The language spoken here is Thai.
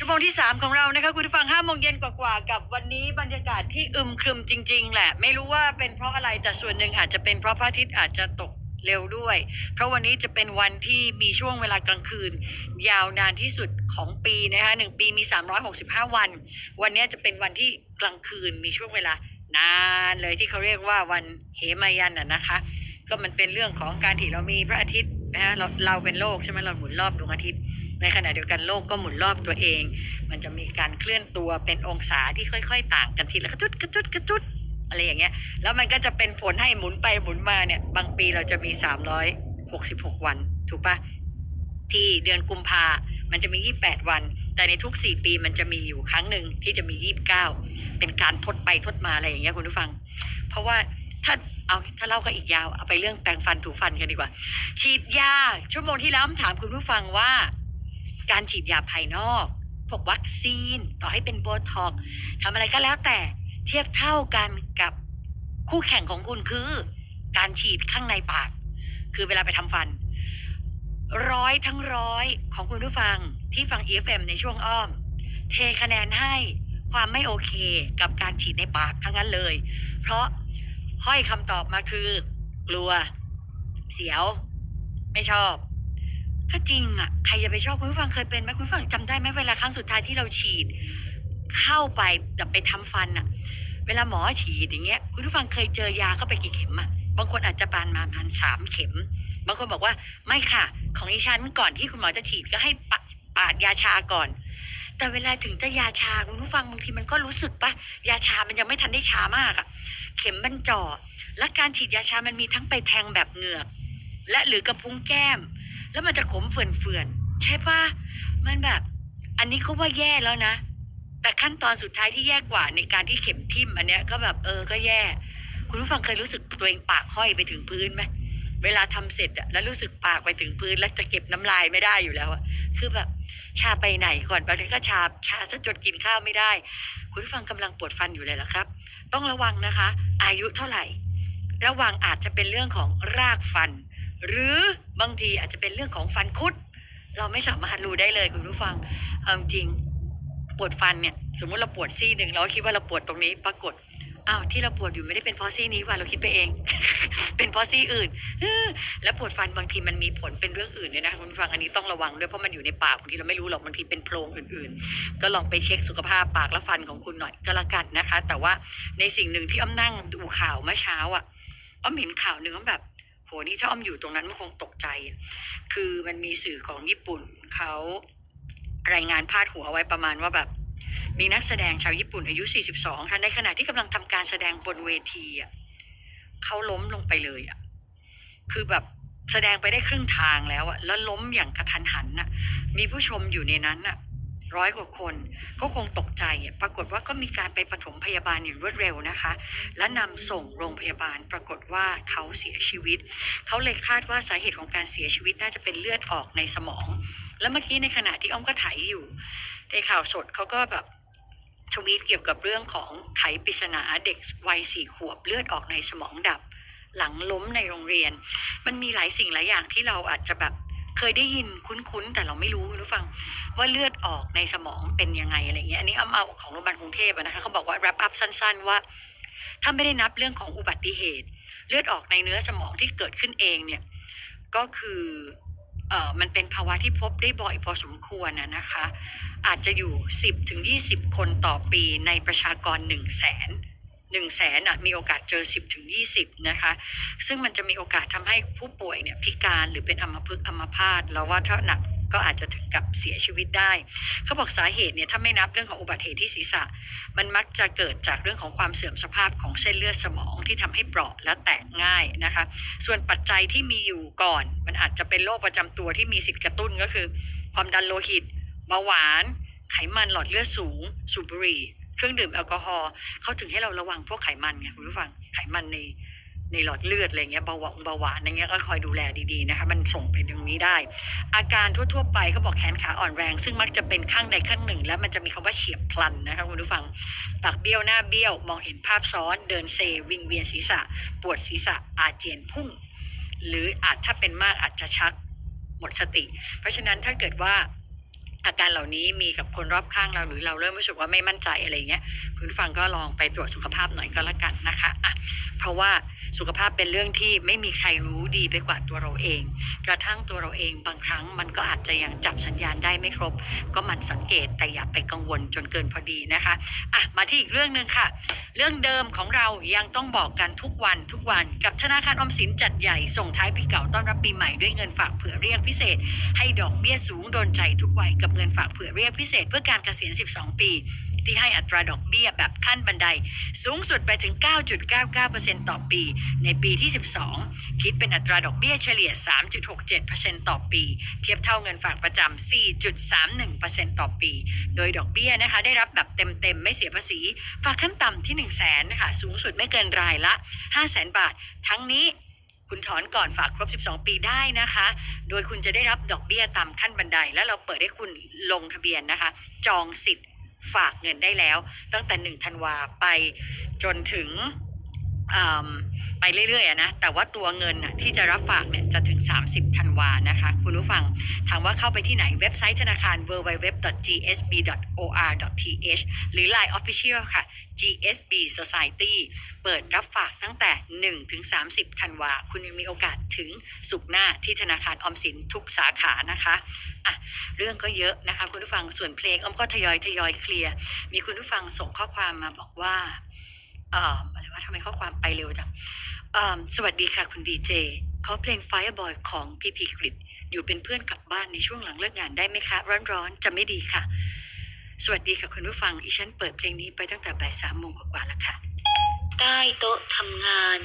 ชั่วโมงที่ 3 ของเรานะคะคุณผู้ฟัง5โมงเย็นกว่าๆกับวันนี้บรรยากาศที่อึมครึมจริง ๆ แหละ ไม่รู้ว่าเป็นเพราะอะไรแต่ส่วนหนึ่งอาจจะเป็นเพราะพระอาทิตย์อาจจะตกเร็วด้วย เพราะวันนี้จะเป็นวันที่มีช่วงเวลากลางคืน ยาวนานที่สุดของปีนะคะหนึ่งปีมี 365 วัน วันนี้จะเป็นวันที่กลางคืนมีช่วงเวลานานเลยที่เขาเรียกว่าวันเหมายันน่ะนะคะ ก็มันเป็นเรื่องของการที่เรามีพระอาทิตย์นะฮะเราเราเป็นโลกใช่ไหมเราหมุนรอบดวงอาทิตย์ ในขณะเดียวกันโลกก็หมุนรอบตัวเอง มันจะมีการเคลื่อนตัวเป็นองศาที่ค่อย ๆ ต่างกันทีละกระจุดกระจุดกระจุดอะไรอย่างเงี้ย แล้วมันก็จะเป็นผลให้หมุนไปหมุนมาเนี่ย บางปีเราจะมี 366 วัน ถูกปะที่เดือนกุมภามันจะมี 28 วัน แต่ในทุก 4 ปีมันจะมีอยู่ครั้งหนึ่งที่จะมี 29 เป็นการทดไปทดมาอะไรอย่างเงี้ยคุณผู้ฟัง เพราะว่าถ้าเอาถ้าเล่าก็อีกยาว เอาไปเรื่องแปรงฟันถูฟันกันดีกว่า ฉีดยา ชั่วโมงที่แล้วถามคุณผู้ฟังว่า การฉีดยาภายนอก พวกวัคซีน ต่อให้เป็นโบท็อกทำอะไรก็แล้วแต่เทียบเท่ากันกับคู่แข่งของคุณคือ การฉีดข้างในปาก คือเวลาไปทำฟัน ร้อยทั้งร้อยของคุณผู้ฟังที่ฟัง EFM ในช่วงอ้อม เทคะแนนให้ความไม่โอเคกับการฉีดในปากทั้งนั้นเลย เพราะห้อยคำตอบมาคือ กลัว เสียว ไม่ชอบ ก็จริงอะใครจะไปชอบคุณผู้ฟังเคยเป็นไหมคุณผู้ฟังจำได้ไหมเวลาครั้งสุดท้ายที่เราฉีด เข้าไปแบบไปทำฟันอะ เวลาหมอฉีดอย่างเงี้ย คุณผู้ฟังเคยเจอยาเข้าไปกี่เข็มอะบางคนอาจจะปานมาพันสามเข็ม บางคนบอกว่าไม่ค่ะ ของอีฉันก่อนที่คุณหมอจะฉีดก็ให้ปะปาดยาชาก่อน แต่เวลาถึงจะยาชาคุณผู้ฟังบางทีมันก็รู้สึกปะยาชามันยังไม่ทันได้ชามากอะเข็มมันจ่อและการฉีดยาชามันมีทั้งไปแทงแบบเหงือก และหรือกระพุ้งแก้ม แล้วมันจะขมเฟื่อนๆใช่ปะมันแบบ อันนี้เขาว่าแย่แล้วนะ แต่ขั้นตอนสุดท้ายที่แย่กว่าในการที่เข็มทิ่มอันเนี้ยก็แบบเออก็แย่ คุณผู้ฟังเคยรู้สึกตัวเองปากห้อยไปถึงพื้นไหมเวลาทำเสร็จอะแล้วรู้สึกปากไปถึงพื้น แล้วจะเก็บน้ำลายไม่ได้อยู่แล้วอะคือแบบชาไปไหนก่อนบางทีก็ชาชาซะจนกินข้าวไม่ได้ คุณผู้ฟังกำลังปวดฟันอยู่เลยละครับ ต้องระวังนะคะ อายุเท่าไหร่ ระวังอาจจะเป็นเรื่องของรากฟัน หรือบางทีอาจจะเป็นเรื่องของฟันคุด เราไม่สามารถรู้ได้เลยคุณผู้ฟังเอาจริงปวดฟันเนี่ยสมมุติเราปวดซี่หนึ่งเราคิดว่าเราปวดตรงนี้ ปรากฏอ้าวที่เราปวดอยู่ไม่ได้เป็นเพราะซี่นี้ว่าเราคิดไปเอง เป็นเพราะซี่อื่นแล้วปวดฟันบางทีมันมีผลเป็นเรื่องอื่นด้วยนะคุณผู้ฟังอันนี้ต้องระวังด้วยเพราะมันอยู่ในปากบางทีเราไม่รู้หรอกบางทีเป็นโพรงอื่น ๆ ก็ลองไปเช็คสุขภาพปากและฟันของคุณหน่อยก็แล้วกันนะคะ แต่ว่าในสิ่งหนึ่งที่อ้อมนั่งดูข่าวเมื่อเช้าอะอ้อมเห็นข่าวหนึ่งอ้อแบบ โหนี่ถ้าอ้อมอยู่ตรงนั้นมันคงตกใจ คือมันมีสื่อของญี่ปุ่นเขารายงานพาดหัวไว้ประมาณว่าแบบ มีนักแสดงชาวญี่ปุ่นอายุ 42 ค่ะในขณะที่กำลังทำการแสดงบนเวทีอะเขาล้มลงไปเลยอะคือแบบแสดงไปได้ครึ่งทางแล้วอะแล้วล้มอย่างกระทันหันน่ะ มีผู้ชมอยู่ในนั้นน่ะ ร้อยกว่าคน ก็คงตกใจอะปรากฏว่าก็มีการไปปฐมพยาบาลอย่างรวดเร็วนะคะ และนำส่งโรงพยาบาล ปรากฏว่าเขาเสียชีวิต เขาเลยคาดว่าสาเหตุของการเสียชีวิตน่าจะเป็นเลือดออกในสมอง แล้วเมื่อกี้ในขณะที่อ้อมก็ไถอยู่ ในข่าวสดเขาก็แบบทวีตเกี่ยวกับเรื่องของไขปริศนาเด็กวัยสี่ขวบเลือดออกในสมองดับ หลังล้มในโรงเรียน มันมีหลายสิ่งหลายอย่างที่เราอาจจะแบบ เคยได้ยินคุ้นๆ แต่เราไม่รู้คุณผู้ฟังว่าเลือดออกในสมองเป็นยังไงอะไรเงี้ยอันนี้เอาเอาของโรงพยาบาลกรุงเทพนะคะเขาบอกว่า wrap up สั้น ๆ ว่า ถ้าไม่ได้นับเรื่องของอุบัติเหตุ เลือดออกในเนื้อสมองที่เกิดขึ้นเองเนี่ยก็คือเอ่อมันเป็นภาวะที่พบได้บ่อยพอสมควรนะนะคะ อาจจะอยู่ 10ถึง20 คนต่อปีในประชากร 1 0 0 0 0แสน หนึ่งแสนมีโอกาสเจอ 10ถึง20 นะคะ ซึ่งมันจะมีโอกาสทำให้ผู้ป่วยเนี่ยพิการหรือเป็นอัมพฤกษ์อัมพาตแล้วว่าถ้าหนักก็อาจจะถึงกับเสียชีวิตได้ เขาบอกสาเหตุเนี่ยถ้าไม่นับเรื่องของอุบัติเหตุที่ศีรษะ มันมักจะเกิดจากเรื่องของความเสื่อมสภาพของเส้นเลือดสมองที่ทำให้เปราะและแตกง่ายนะคะ ส่วนปัจจัยที่มีอยู่ก่อน มันอาจจะเป็นโรคประจำตัวที่มีสิทธิ์กระตุ้นก็คือ ความดันโลหิตเบาหวาน ไขมันหลอดเลือดสูง สูบบุหรี่ เครื่องดื่มแอลกอฮอล์เขาถึงให้เราระวังพวกไขมันไงคุณผู้ฟังไขมันในในหลอดเลือดอะไรเงี้ยเบาหวานเบาหวานอะไรเงี้ยก็คอยดูแลดีๆนะคะมันส่งไปตรงนี้ได้ อาการทั่วๆไปเขาบอกแขนขาอ่อนแรง ซึ่งมักจะเป็นข้างใดข้างหนึ่ง แล้วมันจะมีคำว่าเฉียบพลันนะคะคุณผู้ฟังปากเบี้ยวหน้าเบี้ยว มองเห็นภาพซ้อน เดินเซ วิงเวียนศีรษะ ปวดศีรษะอาเจียนพุ่ง หรืออาจถ้าเป็นมากอาจจะชักหมดสติ เพราะฉะนั้นถ้าเกิดว่า อาการเหล่านี้มีกับคนรอบข้างเราหรือเราเริ่มรู้สึกว่าไม่มั่นใจอะไรเงี้ยคุณฟังก็ลองไปตรวจสุขภาพหน่อยก็แล้วกันนะคะอะเพราะว่า สุขภาพเป็นเรื่องที่ไม่มีใครรู้ดีไปกว่าตัวเราเอง กระทั่งตัวเราเองบางครั้งมันก็อาจจะยังจับสัญญาณได้ไม่ครบ ก็มันสังเกตแต่อย่าไปกังวลจนเกินพอดีนะคะอะมาที่อีกเรื่องหนึ่งค่ะ เรื่องเดิมของเรายังต้องบอกกันทุกวันทุกวันกับธนาคารออมสินจัดใหญ่ส่งท้ายปีเก่าต้อนรับปีใหม่ด้วยเงินฝากเผื่อเรียกพิเศษ ให้ดอกเบี้ยสูงโดนใจทุกวัยกับเงินฝากเผื่อเรียกพิเศษ เพื่อการเกษียณ 12 ปี ที่ให้อัตราดอกเบี้ยแบบขั้นบันได สูงสุดไปถึง 9.99%ต่อปี ในปีที่ 12 คิดเป็นอัตราดอกเบี้ยเฉลี่ย 3.67%ต่อปี เทียบเท่าเงินฝากประจำ 4.31%ต่อปี โดยดอกเบี้ยนะคะได้รับแบบเต็มๆ ไม่เสียภาษี ฝากขั้นต่ำที่ 1 0 0 0 0แสนนะคะสูงสุดไม่เกินรายละ 5 0 0 0 0 0บาท ทั้งนี้คุณถอนก่อนฝากครบ 12 ปีได้นะคะ โดยคุณจะได้รับดอกเบี้ยตามขั้นบันได และเราเปิดให้คุณลงทะเบียนนะคะ จองสิทธิ์ ฝากเงินได้แล้ว ตั้งแต่1ธันวาไปจนถึงไปเรื่อยๆนะแต่ว่าตัวเงินที่จะรับฝากเนี่ยจะถึง 30ธันวานะคะ คุณผู้ฟังถามว่าเข้าไปที่ไหนเว็บไซต์ธนาคาร www.gsb.or.th หรือ Line Official ค่ะ GSB Society เปิดรับฝากตั้งแต่ 1 ถึง 30ธันวา คุณยังมีโอกาสถึงสุกหน้าที่ธนาคารออมสินทุกสาขานะคะ อะเรื่องก็เยอะนะคะคุณผู้ฟังส่วนเพลงอ้อมก็ทยอยทยอยเคลียร์มีคุณผู้ฟังส่งข้อความมาบอกว่าเอ่ออะไรว่าทำไมข้อความไปเร็วจังเอ่อสวัสดีค่ะคุณดีเจขอเพลง Fireboy ของพี่พีกริดอยู่เป็นเพื่อนกลับบ้านในช่วงหลังเลิกงานได้ไหมคะ ร้อนๆ จะไม่ดีค่ะ สวัสดีค่ะคุณผู้ฟังอีฉันเปิดเพลงนี้ไปตั้งแต่บ่ายสามโมงกว่าๆแล้วค่ะ ใต้โต๊ะทำงาน